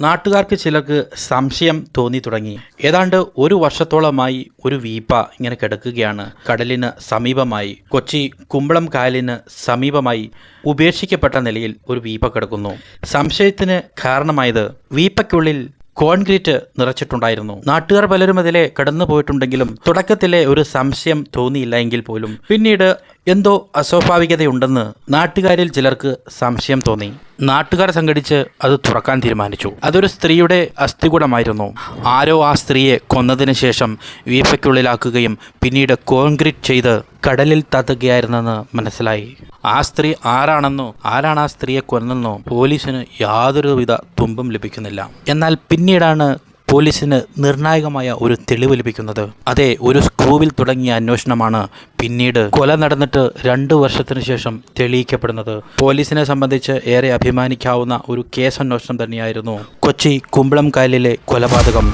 നാട്ടുകാർക്ക് ചിലർക്ക് സംശയം തോന്നി തുടങ്ങി. ഏതാണ്ട് ഒരു വർഷത്തോളമായി ഒരു വീപ്പ ഇങ്ങനെ കിടക്കുകയാണ്. കടലിന് സമീപമായി കൊച്ചി കുമ്പളം കായലിന് സമീപമായി ഉപേക്ഷിക്കപ്പെട്ട നിലയിൽ ഒരു വീപ്പ കിടക്കുന്നു. സംശയത്തിന് കാരണമായത് വീപ്പയ്ക്കുള്ളിൽ കോൺക്രീറ്റ് നിറച്ചിട്ടുണ്ടായിരുന്നു. നാട്ടുകാർ പലരും അതിലെ കടന്നു പോയിട്ടുണ്ടെങ്കിലും തുടക്കത്തിലെ ഒരു സംശയം തോന്നിയില്ല എങ്കിൽ പോലും. പിന്നീട് എന്തോ അസ്വാഭാവികതയുണ്ടെന്ന് നാട്ടുകാരിൽ ചിലർക്ക് സംശയം തോന്നി. നാട്ടുകാർ സംഘടിച്ച് അത് തുറക്കാൻ തീരുമാനിച്ചു. അതൊരു സ്ത്രീയുടെ അസ്ഥികുടമായിരുന്നു. ആരോ ആ സ്ത്രീയെ കൊന്നതിന് ശേഷം വീപ്പയ്ക്കുള്ളിലാക്കുകയും പിന്നീട് കോൺക്രീറ്റ് ചെയ്ത് കടലിൽ തത്തുകയായിരുന്നെന്ന് മനസ്സിലായി. ആ സ്ത്രീ ആരാണെന്നോ ആരാണ് ആ സ്ത്രീയെ കൊന്നെന്നോ പോലീസിന് യാതൊരുവിധ തുമ്പും ലഭിക്കുന്നില്ല. എന്നാൽ പിന്നീടാണ് പോലീസിന് നിർണായകമായ ഒരു തെളിവ് ലഭിക്കുന്നത്. അതെ ഒരു സ്ക്രൂവിൽ തുടങ്ങിയ അന്വേഷണമാണ് പിന്നീട് കൊല നടന്നിട്ട് രണ്ട് വർഷത്തിനു ശേഷം തെളിയിക്കപ്പെടുന്നത്. പോലീസിനെ സംബന്ധിച്ച് ഏറെ അഭിമാനിക്കാവുന്ന ഒരു കേസ് അന്വേഷണം തന്നെയായിരുന്നു കൊച്ചി കുമ്പളം കായലിലെ കൊലപാതകം.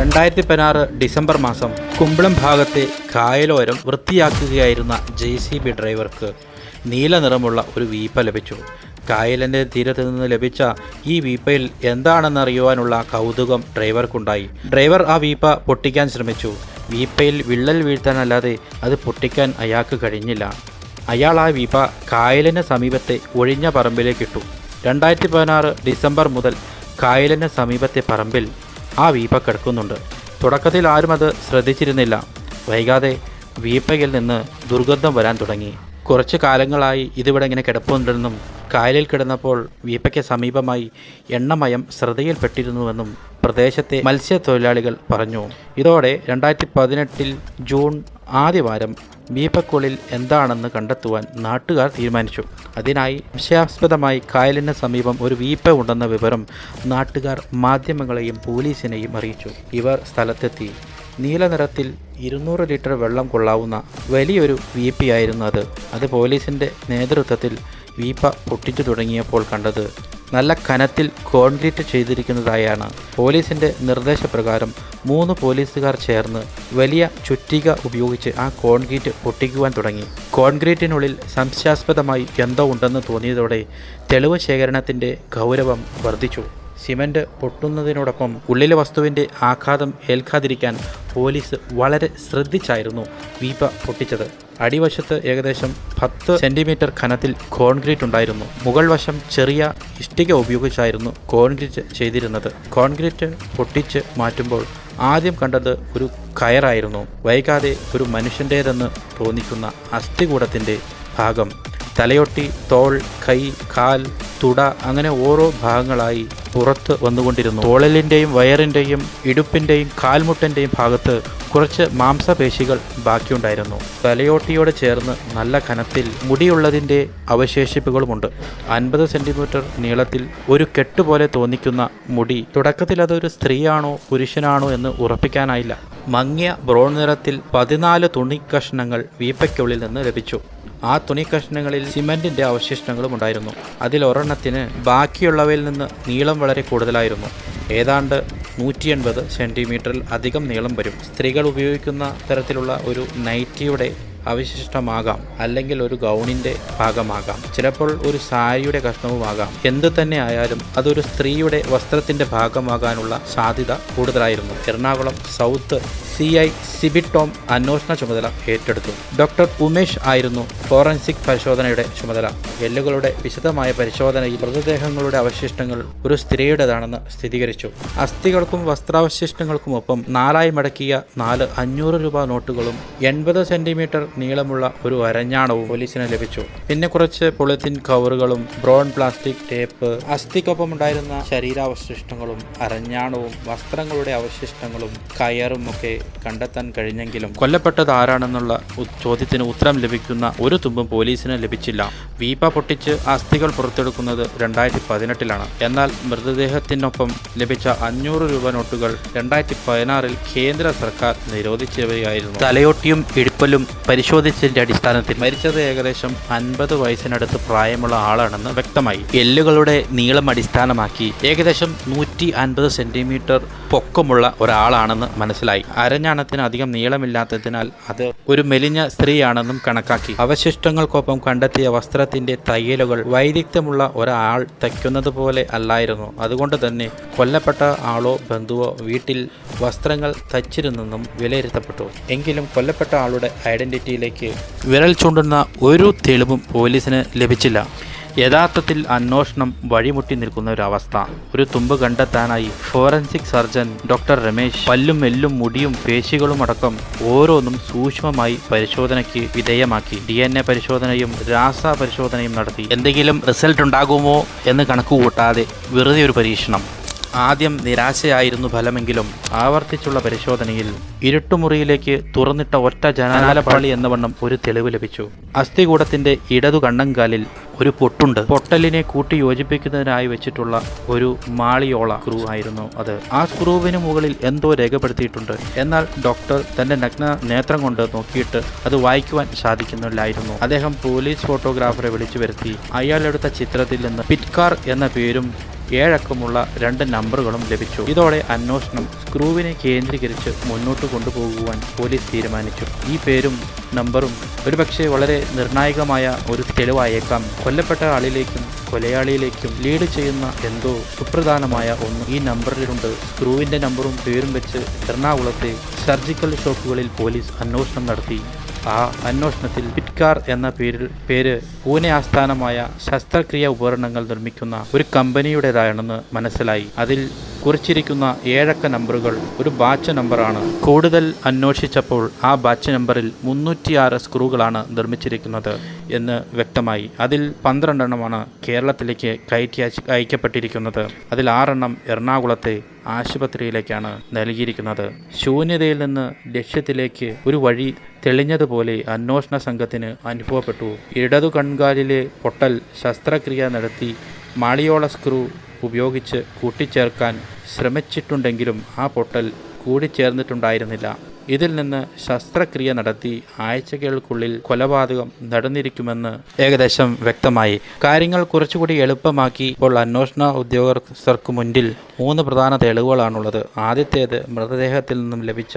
രണ്ടായിരത്തി പതിനാറ് ഡിസംബർ മാസം കുമ്പളം ഭാഗത്തെ കായലോരം വൃത്തിയാക്കുകയായിരുന്ന ജെ സി ബി ഡ്രൈവർക്ക് നീല നിറമുള്ള ഒരു വീപ്പ ലഭിച്ചു. കായലിന്റെ തീരത്ത് നിന്ന് ലഭിച്ച ഈ വീപ്പയിൽ എന്താണെന്നറിയുവാനുള്ള കൗതുകം ഡ്രൈവർക്കുണ്ടായി. ഡ്രൈവർ ആ വീപ്പ പൊട്ടിക്കാൻ ശ്രമിച്ചു. വീപ്പയിൽ വിള്ളൽ വീഴ്ത്താനല്ലാതെ അത് പൊട്ടിക്കാൻ അയാൾക്ക് കഴിഞ്ഞില്ല. അയാൾ ആ വീപ്പ കായലിന് സമീപത്തെ ഒഴിഞ്ഞ പറമ്പിലേക്ക് ഇട്ടു. രണ്ടായിരത്തി പതിനാറ് ഡിസംബർ മുതൽ കായലിന് സമീപത്തെ പറമ്പിൽ ആ വീപ്പ കിടക്കുന്നുണ്ട്. തുടക്കത്തിൽ ആരും അത് ശ്രദ്ധിച്ചിരുന്നില്ല. വൈകാതെ വീപ്പയിൽ നിന്ന് ദുർഗന്ധം വരാൻ തുടങ്ങി. കുറച്ച് കാലങ്ങളായി ഇതിവിടെ ഇങ്ങനെ കിടപ്പുണ്ടെന്നും കായലിൽ കിടന്നപ്പോൾ വീപ്പയ്ക്ക് സമീപമായി എണ്ണമയം ശ്രദ്ധയിൽപ്പെട്ടിരുന്നുവെന്നും പ്രദേശത്തെ മത്സ്യത്തൊഴിലാളികൾ പറഞ്ഞു. ഇതോടെ രണ്ടായിരത്തി പതിനെട്ടിൽ ജൂൺ ആദ്യവാരം വീപ്പക്കുള്ളിൽ എന്താണെന്ന് കണ്ടെത്തുവാൻ നാട്ടുകാർ തീരുമാനിച്ചു. അതിനായി സംശയാസ്പദമായി കായലിന് സമീപം ഒരു വീപ്പ ഉണ്ടെന്ന വിവരം നാട്ടുകാർ മാധ്യമങ്ങളെയും പോലീസിനെയും അറിയിച്ചു. ഇവർ സ്ഥലത്തെത്തി. നീല നിറത്തിൽ ഇരുന്നൂറ് ലിറ്റർ വെള്ളം കൊള്ളാവുന്ന വലിയൊരു വീപ്പയായിരുന്നു അത്. അത് പോലീസിന്റെ നേതൃത്വത്തിൽ വീപ്പ പൊട്ടിച്ചു തുടങ്ങിയപ്പോൾ കണ്ടത്. നല്ല കനത്തിൽ കോൺക്രീറ്റ് ചെയ്തിരിക്കുന്നതായാണ്. പോലീസിന്റെ നിർദ്ദേശപ്രകാരം മൂന്ന് പോലീസുകാർ ചേർന്ന് വലിയ ചുറ്റിക ഉപയോഗിച്ച് ആ കോൺക്രീറ്റ് പൊട്ടിക്കുവാൻ തുടങ്ങി. കോൺക്രീറ്റിനുള്ളിൽ സംശയാസ്പദമായി എന്തോ ഉണ്ടെന്ന് തോന്നിയതോടെ തെളിവ് ശേഖരണത്തിന്റെ ഗൗരവം വർദ്ധിച്ചു. സിമന്റ് പൊട്ടുന്നതിനോടൊപ്പം ഉള്ളിലെ വസ്തുവിന്റെ ആഘാതം ഏൽക്കാതിരിക്കാൻ പോലീസ് വളരെ ശ്രദ്ധിച്ചായിരുന്നു വീപ്പ പൊട്ടിച്ചത്. അടിവശത്ത് ഏകദേശം പത്ത് സെന്റിമീറ്റർ ഖനത്തിൽ കോൺക്രീറ്റ് ഉണ്ടായിരുന്നു. മുകൾ വശം ചെറിയ ഇഷ്ടിക ഉപയോഗിച്ചായിരുന്നു കോൺക്രീറ്റ് ചെയ്തിരുന്നത്. കോൺക്രീറ്റ് പൊട്ടിച്ച് മാറ്റുമ്പോൾ ആദ്യം കണ്ടത് ഒരു കയറായിരുന്നു. വൈകാതെ ഒരു മനുഷ്യന്റേതെന്ന് തോന്നിക്കുന്ന അസ്ഥികൂടത്തിന്റെ ഭാഗം. തലയൊട്ടി തോൾ കൈ കാൽ തുട അങ്ങനെ ഓരോ ഭാഗങ്ങളായി പുറത്ത് വന്നുകൊണ്ടിരുന്നു. തോളലിന്റെയും വയറിന്റെയും ഇടുപ്പിന്റെയും കാൽമുട്ടന്റെയും ഭാഗത്ത് കുറച്ച് മാംസപേശികൾ ബാക്കിയുണ്ടായിരുന്നു. തലയോട്ടിയോട് ചേർന്ന് നല്ല കനത്തിൽ മുടിയുള്ളതിന്റെ അവശേഷിപ്പുകളുമുണ്ട്. അൻപത് സെന്റിമീറ്റർ നീളത്തിൽ ഒരു കെട്ടുപോലെ തോന്നിക്കുന്ന മുടി തുടക്കത്തിൽ അതൊരു സ്ത്രീയാണോ പുരുഷനാണോ എന്ന് ഉറപ്പിക്കാനായില്ല. മങ്ങിയ ബ്രോൺ നിറത്തിൽ പതിനാല് തുണിക്കഷ്ണങ്ങൾ വീപ്പയ്ക്കുള്ളിൽ നിന്ന് ലഭിച്ചു. ആ തുണി കഷ്ണങ്ങളിൽ സിമന്റിന്റെ അവശിഷ്ടങ്ങളും ഉണ്ടായിരുന്നു അതിൽ ഒരെണ്ണത്തിന് ബാക്കിയുള്ളവയിൽ നിന്ന് നീളം വളരെ കൂടുതലായിരുന്നു. ഏതാണ്ട് നൂറ്റി എൺപത് സെന്റിമീറ്ററിൽ അധികം നീളം വരും. സ്ത്രീകൾ ഉപയോഗിക്കുന്ന തരത്തിലുള്ള ഒരു നൈറ്റിയുടെ അവശിഷ്ടമാകാം അല്ലെങ്കിൽ ഒരു ഗൗണിന്റെ ഭാഗമാകാം. ചിലപ്പോൾ ഒരു സാരിയുടെ കഷ്ണവുമാകാം. എന്തു തന്നെ ആയാലും അതൊരു സ്ത്രീയുടെ വസ്ത്രത്തിന്റെ ഭാഗമാകാനുള്ള സാധ്യത കൂടുതലായിരുന്നു. എറണാകുളം സൗത്ത് സി ഐ സിബിടോം അന്വേഷണ ചുമതല ഏറ്റെടുത്തു. ഡോക്ടർ ഉമേഷ് ആയിരുന്നു ഫോറൻസിക് പരിശോധനയുടെ ചുമതല. എല്ലുകളുടെ വിശദമായ പരിശോധനയിൽ മൃതദേഹങ്ങളുടെ അവശിഷ്ടങ്ങൾ ഒരു സ്ത്രീയുടേതാണെന്ന് സ്ഥിരീകരിച്ചു. അസ്ഥികൾക്കും വസ്ത്രാവശിഷ്ടങ്ങൾക്കുമൊപ്പം നാലായി മടക്കിയ നാല് അഞ്ഞൂറ് രൂപ നോട്ടുകളും എൺപത് സെന്റിമീറ്റർ നീളമുള്ള ഒരു അരഞ്ഞാണവും പോലീസിന് ലഭിച്ചു. പിന്നെ കുറച്ച് പൊളിത്തീൻ കവറുകളും ബ്രോൺ പ്ലാസ്റ്റിക് ടേപ്പ് അസ്ഥിക്കൊപ്പം ഉണ്ടായിരുന്ന ശരീരാവശിഷ്ടങ്ങളും അരഞ്ഞാണവും വസ്ത്രങ്ങളുടെ അവശിഷ്ടങ്ങളും കയറും ഒക്കെ കണ്ടെത്താൻ കഴിഞ്ഞെങ്കിലും കൊല്ലപ്പെട്ടത് ആരാണെന്നുള്ള ചോദ്യത്തിന് ഉത്തരം ലഭിക്കുന്ന ഒരു തുമ്പും പോലീസിന് ലഭിച്ചില്ല. വീപ്പ പൊട്ടിച്ച് അസ്ഥികൾ പുറത്തെടുക്കുന്നത് രണ്ടായിരത്തി പതിനെട്ടിലാണ് എന്നാൽ മൃതദേഹത്തിനൊപ്പം ലഭിച്ച അഞ്ഞൂറ് രൂപ നോട്ടുകൾ രണ്ടായിരത്തി പതിനാറിൽ കേന്ദ്ര സർക്കാർ നിരോധിച്ചവയായിരുന്നു. തലയോട്ടിയും ഇടിപ്പലും പരിശോധിച്ചതിന്റെ അടിസ്ഥാനത്തിൽ മരിച്ചത് ഏകദേശം അൻപത് വയസ്സിനടുത്ത് പ്രായമുള്ള ആളാണെന്ന് വ്യക്തമായി. എല്ലുകളുടെ നീളം അടിസ്ഥാനമാക്കി ഏകദേശം നൂറ്റി അൻപത് സെന്റിമീറ്റർ പൊക്കമുള്ള ഒരാളാണെന്ന് മനസ്സിലായി. അര അരഞ്ഞാണത്തിന് അധികം നീളമില്ലാത്തതിനാൽ അത് ഒരു മെലിഞ്ഞ സ്ത്രീയാണെന്നും കണക്കാക്കി. അവശിഷ്ടങ്ങൾക്കൊപ്പം കണ്ടെത്തിയ വസ്ത്രത്തിന്റെ തയ്യലുകൾ വൈദഗ്ധ്യമുള്ള ഒരാൾ തയ്ക്കുന്നത് പോലെ അല്ലായിരുന്നു. അതുകൊണ്ട് തന്നെ കൊല്ലപ്പെട്ട ആളോ ബന്ധുവോ വീട്ടിൽ വസ്ത്രങ്ങൾ തച്ചിരുന്നെന്നും വിലയിരുത്തപ്പെട്ടു. എങ്കിലും കൊല്ലപ്പെട്ട ആളുടെ ഐഡന്റിറ്റിയിലേക്ക് വിരൽ ചൂണ്ടുന്ന ഒരു തെളിവും പോലീസിന് ലഭിച്ചില്ല. യഥാർത്ഥത്തിൽ അന്വേഷണം വഴിമുട്ടി നിൽക്കുന്ന ഒരു അവസ്ഥ. ഒരു തുമ്പ് കണ്ടെത്താനായി ഫോറൻസിക് സർജൻ ഡോക്ടർ രമേശ് പല്ലും എല്ലും മുടിയും പേശികളും അടക്കം ഓരോന്നും സൂക്ഷ്മമായി പരിശോധനയ്ക്ക് വിധേയമാക്കി. ഡി എൻ എ പരിശോധനയും രാസ പരിശോധനയും നടത്തി. എന്തെങ്കിലും റിസൾട്ട് ഉണ്ടാകുമോ എന്ന് കണക്കുകൂട്ടാതെ വെറുതെ ഒരു പരീക്ഷണം. ആദ്യം നിരാശയായിരുന്നു ഫലമെങ്കിലും ആവർത്തിച്ചുള്ള പരിശോധനയിൽ ഇരുട്ടുമുറിയിലേക്ക് തുറന്നിട്ട ഒറ്റ ജനാലപാളി എന്ന വണ്ണം ഒരു തെളിവ് ലഭിച്ചു. അസ്ഥികൂടത്തിന്റെ ഇടതു കണ്ണങ്കാലിൽ ഒരു പൊട്ടുണ്ട്. പൊട്ടലിനെ കൂട്ടി യോജിപ്പിക്കുന്നതിനായി വെച്ചിട്ടുള്ള ഒരു മാളിയോള സ്ക്രൂ ആയിരുന്നു അത്. ആ സ്ക്രൂവിന് മുകളിൽ എന്തോ രേഖപ്പെടുത്തിയിട്ടുണ്ട്. എന്നാൽ ഡോക്ടർ തന്റെ നഗ്ന നേത്രം കൊണ്ട് നോക്കിയിട്ട് അത് വായിക്കുവാൻ സാധിക്കുന്നില്ലായിരുന്നു. അദ്ദേഹം പോലീസ് ഫോട്ടോഗ്രാഫറെ വിളിച്ചു വരുത്തി. അയാളെടുത്ത ചിത്രത്തിൽ നിന്ന് പിറ്റ്കാർ എന്ന പേരും ഏഴക്കമുള്ള രണ്ട് നമ്പറുകളും ലഭിച്ചു. ഇതോടെ അന്വേഷണം സ്ക്രൂവിനെ കേന്ദ്രീകരിച്ച് മുന്നോട്ട് കൊണ്ടുപോകുവാൻ പോലീസ് തീരുമാനിച്ചു. ഈ പേരും നമ്പറും ഒരുപക്ഷെ വളരെ നിർണായകമായ ഒരു തെളിവായേക്കാം. കൊല്ലപ്പെട്ട ആളിലേക്കും കൊലയാളിയിലേക്കും ലീഡ് ചെയ്യുന്ന എന്തോ സുപ്രധാനമായ ഒന്ന് ഈ നമ്പറിലുണ്ട്. സ്ക്രൂവിന്റെ നമ്പറും പേരും വെച്ച് എറണാകുളത്തെ സർജിക്കൽ ഷോപ്പുകളിൽ പോലീസ് അന്വേഷണം നടത്തി. ആ അന്വേഷണത്തിൽ പിറ്റ്കാർ എന്ന പേരിൽ പേര് പൂനെ ആസ്ഥാനമായ ശസ്ത്രക്രിയ ഉപകരണങ്ങൾ നിർമ്മിക്കുന്ന ഒരു കമ്പനിയുടേതാണെന്ന് മനസ്സിലായി. അതിൽ കുറിച്ചിരിക്കുന്ന ഏഴക്ക നമ്പറുകൾ ഒരു ബാച്ച് നമ്പറാണ്. കൂടുതൽ അന്വേഷിച്ചപ്പോൾ ആ ബാച്ച് നമ്പറിൽ മുന്നൂറ്റിയാറ് സ്ക്രൂകളാണ് നിർമ്മിച്ചിരിക്കുന്നത് എന്ന് വ്യക്തമായി. അതിൽ പന്ത്രണ്ടെണ്ണമാണ് കേരളത്തിലേക്ക് കയറ്റി അയക്കപ്പെട്ടിരിക്കുന്നത്. അതിൽ ആറെണ്ണം എറണാകുളത്തെ ആശുപത്രിയിലേക്കാണ് നൽകിയിരിക്കുന്നത്. ശൂന്യതയിൽ നിന്ന് ലക്ഷ്യത്തിലേക്ക് ഒരു വഴി തെളിഞ്ഞതുപോലെ അന്വേഷണ സംഘത്തിന് അനുഭവപ്പെട്ടു. ഇടതു കൺകാലിലെ പൊട്ടൽ ശസ്ത്രക്രിയ നടത്തി മാളിയോള സ്ക്രൂ ഉപയോഗിച്ച് കൂട്ടിച്ചേർക്കാൻ ശ്രമിച്ചിട്ടുണ്ടെങ്കിലും ആ പൊട്ടൽ കൂടിച്ചേർന്നിട്ടുണ്ടായിരുന്നില്ല. ഇതിൽ നിന്ന് ശസ്ത്രക്രിയ നടത്തി ആഴ്ചകൾക്കുള്ളിൽ കൊലപാതകം നടന്നിരിക്കുമെന്ന് ഏകദേശം വ്യക്തമായി. കാര്യങ്ങൾ കുറച്ചുകൂടി എളുപ്പമാക്കി ഇപ്പോൾ അന്വേഷണ ഉദ്യോഗസ്ഥർക്ക് മുന്നിൽ മൂന്ന് പ്രധാന തെളിവുകളാണുള്ളത്. ആദ്യത്തേത് മൃതദേഹത്തിൽ നിന്നും ലഭിച്ച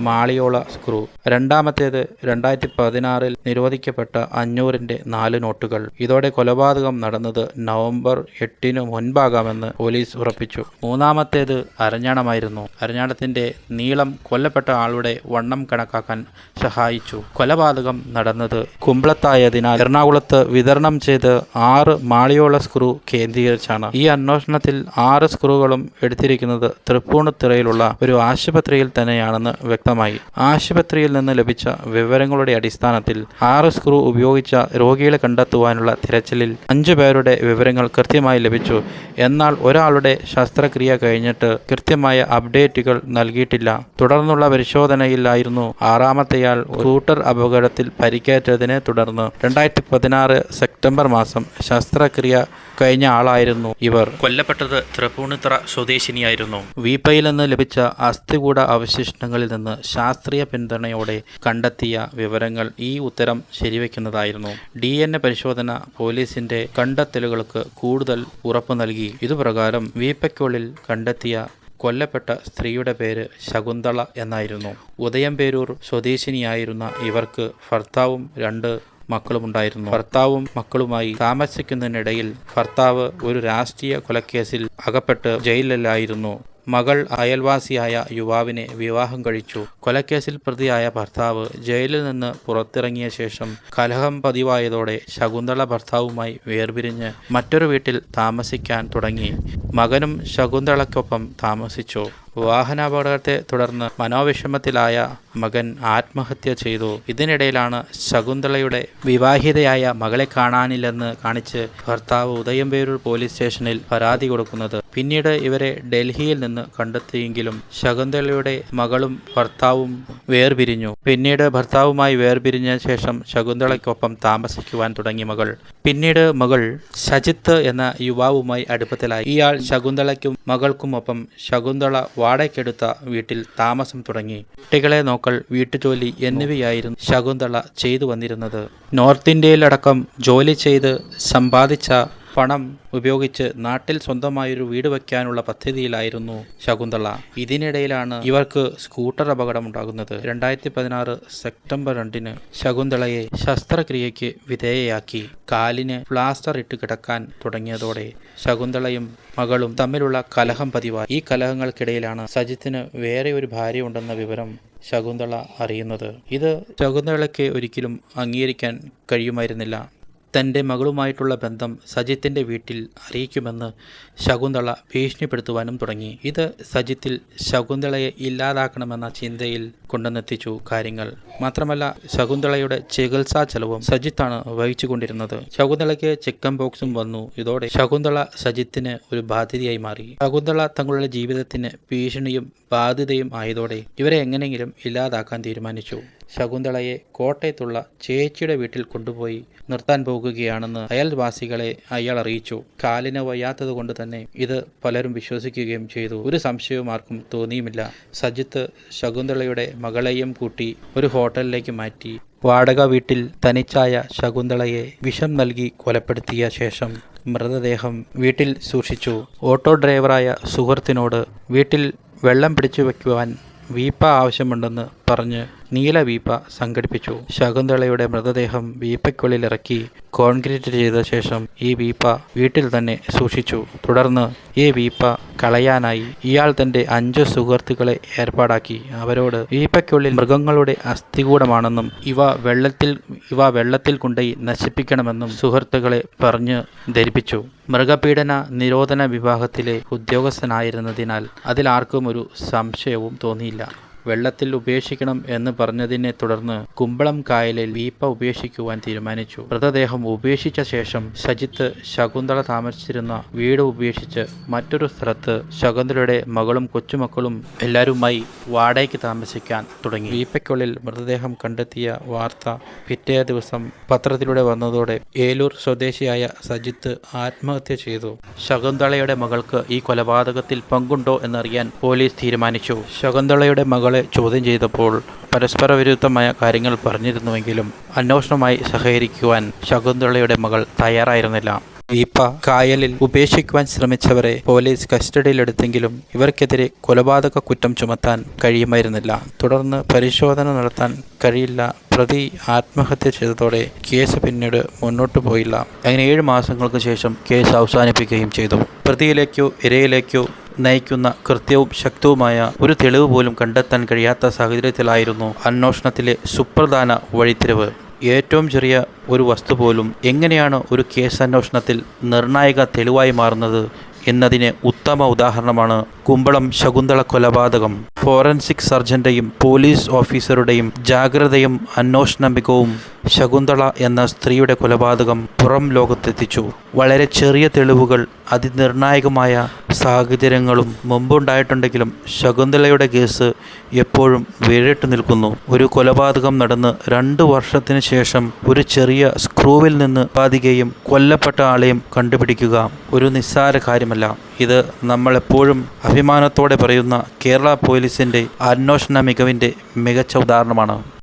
മാളിയോള സ്ക്രൂ. രണ്ടാമത്തേത് രണ്ടായിരത്തി പതിനാറിൽ നിരോധിക്കപ്പെട്ട അഞ്ഞൂറിന്റെ നാല് നോട്ടുകൾ. ഇതോടെ കൊലപാതകം നടന്നത് നവംബർ എട്ടിന് മുൻപാകാമെന്ന് പോലീസ് ഉറപ്പിച്ചു. മൂന്നാമത്തേത് അരഞ്ഞാണമായിരുന്നു. അരഞ്ഞാണത്തിന്റെ നീളം കൊല്ലപ്പെട്ട ആളുടെ വണ്ണം കണക്കാക്കാൻ സഹായിച്ചു. കൊലപാതകം നടന്നത് കുമ്പളത്തായതിനാൽ എറണാകുളത്ത് വിതരണം ചെയ്ത് ആറ് മാളിയോള സ്ക്രൂ കേന്ദ്രീകരിച്ചാണ്. ഈ അന്വേഷണത്തിൽ ആറ് സ്ക്രൂകളും എടുത്തിരിക്കുന്നത് തൃപ്പൂണിത്തുറയിലുള്ള ഒരു ആശുപത്രിയിൽ തന്നെയാണെന്ന് വ്യക്തമായി. ആശുപത്രിയിൽ നിന്ന് ലഭിച്ച വിവരങ്ങളുടെ അടിസ്ഥാനത്തിൽ ആറ് സ്ക്രൂ ഉപയോഗിച്ച രോഗികളെ കണ്ടെത്തുവാനുള്ള തിരച്ചിലിൽ അഞ്ചു പേരുടെ വിവരങ്ങൾ കൃത്യമായി ലഭിച്ചു. എന്നാൽ ഒരാളുടെ ശസ്ത്രക്രിയ കഴിഞ്ഞിട്ട് കൃത്യമായ അപ്ഡേറ്റുകൾ നൽകിയിട്ടില്ല. തുടർന്നുള്ള പരിശോധനയിലായിരുന്നു ആറാമത്തെയാൾ സ്കൂട്ടർ അപകടത്തിൽ പരിക്കേറ്റതിനെ തുടർന്ന് രണ്ടായിരത്തി പതിനാറ് സെപ്റ്റംബർ മാസം ശസ്ത്രക്രിയ കഴിഞ്ഞ ആളായിരുന്നു ഇവർ. കൊല്ലപ്പെട്ടത് തൃപ്പൂണിത്തറ സ്വദേശിനിയായിരുന്നു. വീപ്പയിൽ നിന്ന് ലഭിച്ച അസ്ഥികൂട അവശിഷ്ടങ്ങളിൽ നിന്ന് ശാസ്ത്രീയ പിന്തുണയോടെ കണ്ടെത്തിയ വിവരങ്ങൾ ഈ ഉത്തരം ശരിവെക്കുന്നതായിരുന്നു. ഡി എൻ എ പരിശോധന പോലീസിന്റെ കണ്ടെത്തലുകൾക്ക് കൂടുതൽ ഉറപ്പ് നൽകി. ഇതുപ്രകാരം വീപ്പയ്ക്കുള്ളിൽ കണ്ടെത്തിയ കൊല്ലപ്പെട്ട സ്ത്രീയുടെ പേര് ശകുന്തള എന്നായിരുന്നു. ഉദയംപേരൂർ സ്വദേശിനിയായിരുന്ന ഇവർക്ക് ഭർത്താവും രണ്ട് മക്കളുമുണ്ടായിരുന്നു. ഭർത്താവും മക്കളുമായി താമസിക്കുന്നതിനിടയിൽ ഭർത്താവ് ഒരു രാഷ്ട്രീയ കൊലക്കേസിൽ അകപ്പെട്ട് ജയിലിലായിരുന്നു. മകൾ അയൽവാസിയായ യുവാവിനെ വിവാഹം കഴിച്ചു. കൊലക്കേസിൽ പ്രതിയായ ഭർത്താവ് ജയിലിൽ നിന്ന് പുറത്തിറങ്ങിയ ശേഷം കലഹം പതിവായതോടെ ശകുന്തള ഭർത്താവുമായി വേർപിരിഞ്ഞ് മറ്റൊരു വീട്ടിൽ താമസിക്കാൻ തുടങ്ങി. മകനും ശകുന്തളയ്ക്കൊപ്പം താമസിച്ചു. വാഹനാപകടത്തെ തുടർന്ന് മനോവിഷമത്തിലായ മകൻ ആത്മഹത്യ ചെയ്തു. ഇതിനിടയിലാണ് ശകുന്തളയുടെ വിവാഹിതയായ മകളെ കാണാനില്ലെന്ന് കാണിച്ച് ഭർത്താവ് ഉദയംപേരൂർ പോലീസ് സ്റ്റേഷനിൽ പരാതി കൊടുക്കുന്നത്. പിന്നീട് ഇവരെ ഡൽഹിയിൽ നിന്ന് കണ്ടെത്തിയെങ്കിലും ശകുന്തളയുടെ മകളും ഭർത്താവും വേർപിരിഞ്ഞു. പിന്നീട് ഭർത്താവുമായി വേർപിരിഞ്ഞ ശേഷം ശകുന്തളയ്ക്കൊപ്പം താമസിക്കുവാൻ തുടങ്ങി മകൾ. പിന്നീട് മകൾ സജിത്ത് എന്ന യുവാവുമായി അടുപ്പത്തിലായി. ഇയാൾ ശകുന്തളയ്ക്കും മകൾക്കുമൊപ്പം ശകുന്തള വാടകയ്ക്കെടുത്ത വീട്ടിൽ താമസം തുടങ്ങി. കുട്ടികളെ നോക്കൽ വീട്ടുജോലി എന്നിവയായിരുന്നു ശകുന്തള ചെയ്തു വന്നിരുന്നത്. നോർത്ത് ഇന്ത്യയിലടക്കം ജോലി ചെയ്ത് സമ്പാദിച്ച പണം ഉപയോഗിച്ച് നാട്ടിൽ സ്വന്തമായൊരു വീട് വയ്ക്കാനുള്ള പദ്ധതിയിലായിരുന്നു ശകുന്തള. ഇതിനിടയിലാണ് ഇവർക്ക് സ്കൂട്ടർ അപകടമുണ്ടാകുന്നത്. രണ്ടായിരത്തി പതിനാറ് സെപ്റ്റംബർ രണ്ടിന് ശകുന്തളയെ ശസ്ത്രക്രിയയ്ക്ക് വിധേയയാക്കി. കാലിന് പ്ലാസ്റ്റർ ഇട്ട് കിടക്കാൻ തുടങ്ങിയതോടെ ശകുന്തളയും മകളും തമ്മിലുള്ള കലഹം പതിവായി. ഈ കലഹങ്ങൾക്കിടയിലാണ് സജിത്തിന് വേറെ ഒരു ഭാര്യ ഉണ്ടെന്ന വിവരം ശകുന്തള അറിയുന്നത്. ഇത് ശകുന്തളയ്ക്ക് ഒരിക്കലും അംഗീകരിക്കാൻ കഴിയുമായിരുന്നില്ല. തന്റെ മകളുമായിട്ടുള്ള ബന്ധം സജിത്തിന്റെ വീട്ടിൽ അറിയിക്കുമെന്ന് ശകുന്തള ഭീഷണിപ്പെടുത്തുവാനും തുടങ്ങി. ഇത് സജിത്തിൽ ശകുന്തളയെ ഇല്ലാതാക്കണമെന്ന ചിന്തയിൽ കൊണ്ടുവന്നെത്തിച്ചു കാര്യങ്ങൾ. മാത്രമല്ല ശകുന്തളയുടെ ചികിത്സാ ചെലവും സജിത്താണ് വഹിച്ചുകൊണ്ടിരുന്നത്. ശകുന്തളയ്ക്ക് ചിക്കൻ ബോക്സും വന്നു. ഇതോടെ ശകുന്തള സജിത്തിന് ഒരു ബാധ്യതയായി മാറി. ശകുന്തള തങ്ങളുടെ ജീവിതത്തിന് ഭീഷണിയും ബാധ്യതയും ആയതോടെ ഇവരെ എങ്ങനെയെങ്കിലും ഇല്ലാതാക്കാൻ തീരുമാനിച്ചു. ശകുന്തളയെ കോട്ടയത്തുള്ള ചേച്ചിയുടെ വീട്ടിൽ കൊണ്ടുപോയി നിർത്താൻ പോകുകയാണെന്ന് അയൽവാസികളെ അയാൾ അറിയിച്ചു. കാലിന് വയ്യാത്തത് കൊണ്ട് തന്നെ ഇത് പലരും വിശ്വസിക്കുകയും ചെയ്തു. ഒരു സംശയവും ആർക്കും തോന്നിയുമില്ല. സജിത്ത് ശകുന്തളയുടെ മകളെയും കൂട്ടി ഒരു ഹോട്ടലിലേക്ക് മാറ്റി. വാടക വീട്ടിൽ തനിച്ചായ ശകുന്തളയെ വിഷം നൽകി കൊലപ്പെടുത്തിയ ശേഷം മൃതദേഹം വീട്ടിൽ സൂക്ഷിച്ചു. ഓട്ടോ ഡ്രൈവറായ സുഹൃത്തിനോട് വീട്ടിൽ വെള്ളം പിടിച്ചു വയ്ക്കുവാൻ വീപ്പ ആവശ്യമുണ്ടെന്ന് പറഞ്ഞ് നീല വീപ്പ സംഘടിപ്പിച്ചു. ശകുന്തളയുടെ മൃതദേഹം വീപ്പയ്ക്കുള്ളിൽ ഇറക്കി കോൺക്രീറ്റ് ചെയ്ത ശേഷം ഈ വീപ്പ വീട്ടിൽ തന്നെ സൂക്ഷിച്ചു. തുടർന്ന് ഈ വീപ്പ കളയാനായി ഇയാൾ തന്റെ അഞ്ച് സുഹൃത്തുക്കളെ ഏർപ്പാടാക്കി. അവരോട് വീപ്പയ്ക്കുള്ളിൽ മൃഗങ്ങളുടെ അസ്ഥികൂടമാണെന്നും ഇവ വെള്ളത്തിൽ ഇവ വെള്ളത്തിൽ കൊണ്ടുപോയി നശിപ്പിക്കണമെന്നും സുഹൃത്തുക്കളെ പറഞ്ഞ് ധരിപ്പിച്ചു. മൃഗപീഡന നിരോധന വിഭാഗത്തിലെ ഉദ്യോഗസ്ഥനായിരുന്നതിനാൽ അതിലാർക്കും ഒരു സംശയവും തോന്നിയില്ല. വെള്ളത്തിൽ ഉപേക്ഷിക്കണം എന്ന് പറഞ്ഞതിനെ തുടർന്ന് കുമ്പളം കായലിൽ വീപ്പ ഉപേക്ഷിക്കുവാൻ തീരുമാനിച്ചു. മൃതദേഹം ഉപേക്ഷിച്ച ശേഷം സജിത്ത് ശകുന്തള താമസിച്ചിരുന്ന വീട് ഉപേക്ഷിച്ച് മറ്റൊരു സ്ഥലത്ത് ശകുന്തളയുടെ മകളും കൊച്ചുമക്കളും എല്ലാവരുമായി വാടകയ്ക്ക് താമസിക്കാൻ തുടങ്ങി. വീപ്പയ്ക്കുള്ളിൽ മൃതദേഹം കണ്ടെത്തിയ വാർത്ത പിറ്റേ ദിവസം പത്രത്തിലൂടെ വന്നതോടെ ഏലൂർ സ്വദേശിയായ സജിത്ത് ആത്മഹത്യ ചെയ്തു. ശകുന്തളയുടെ മകൾക്ക് ഈ കൊലപാതകത്തിൽ പങ്കുണ്ടോ എന്നറിയാൻ പോലീസ് തീരുമാനിച്ചു. ശകുന്തളയുടെ മകളെ ചോദ്യം ചെയ്തപ്പോൾ പരസ്പര വിരുദ്ധമായ കാര്യങ്ങൾ പറഞ്ഞിരുന്നുവെങ്കിലും അന്വേഷണവുമായി സഹകരിക്കുവാൻ ശകുന്തളയുടെ മകൾ തയ്യാറായിരുന്നില്ല. ദീപ കായലിൽ ഉപേക്ഷിക്കുവാൻ ശ്രമിച്ചവരെ പോലീസ് കസ്റ്റഡിയിലെടുത്തെങ്കിലും ഇവർക്കെതിരെ കൊലപാതക കുറ്റം ചുമത്താൻ കഴിയുമായിരുന്നില്ല. തുടർന്ന് പരിശോധന നടത്താൻ കഴിയില്ല. പ്രതി ആത്മഹത്യ ചെയ്തതോടെ കേസ് പിന്നീട് മുന്നോട്ടു പോയില്ല. അങ്ങനെ ഏഴ് മാസങ്ങൾക്ക് ശേഷം കേസ് അവസാനിപ്പിക്കുകയും ചെയ്തു. പ്രതിയിലേക്കോ ഇരയിലേക്കോ നയിക്കുന്ന കൃത്യവും ശക്തവുമായ ഒരു തെളിവ് പോലും കണ്ടെത്താൻ കഴിയാത്ത സാഹചര്യത്തിലായിരുന്നു അന്വേഷണത്തിലെ സുപ്രധാന വഴിത്തിരിവ്. ഏറ്റവും ചെറിയ ഒരു വസ്തു പോലും എങ്ങനെയാണ് ഒരു കേസ് അന്വേഷണത്തിൽ നിർണായക തെളിവായി മാറുന്നത് എന്നതിന് ഉത്തമ ഉദാഹരണമാണ് കുമ്പളം ശകുന്തള കൊലപാതകം. ഫോറൻസിക് സർജന്റെയും പോലീസ് ഓഫീസറുടെയും ജാഗ്രതയും അന്വേഷണ മികവും ശകുന്തള എന്ന സ്ത്രീയുടെ കൊലപാതകം പുറം ലോകത്തെത്തിച്ചു. വളരെ ചെറിയ തെളിവുകൾ അതിനിർണായകമായ സാഹചര്യങ്ങളും മുമ്പുണ്ടായിട്ടുണ്ടെങ്കിലും ശകുന്തളയുടെ കേസ് എപ്പോഴും വേറിട്ട് നിൽക്കുന്നു. ഒരു കൊലപാതകം നടന്ന് രണ്ട് വർഷത്തിന് ശേഷം ഒരു ചെറിയ സ്ക്രൂവിൽ നിന്ന് ബാധിക്കുകയും കൊല്ലപ്പെട്ട ആളെയും കണ്ടുപിടിക്കുക ഒരു നിസ്സാര കാര്യമല്ല. ഇത് നമ്മളെപ്പോഴും അഭിമാനത്തോടെ പറയുന്ന കേരള പോലീസിന്റെ അന്വേഷണ മികവിന്റെ മികച്ച ഉദാഹരണമാണ്.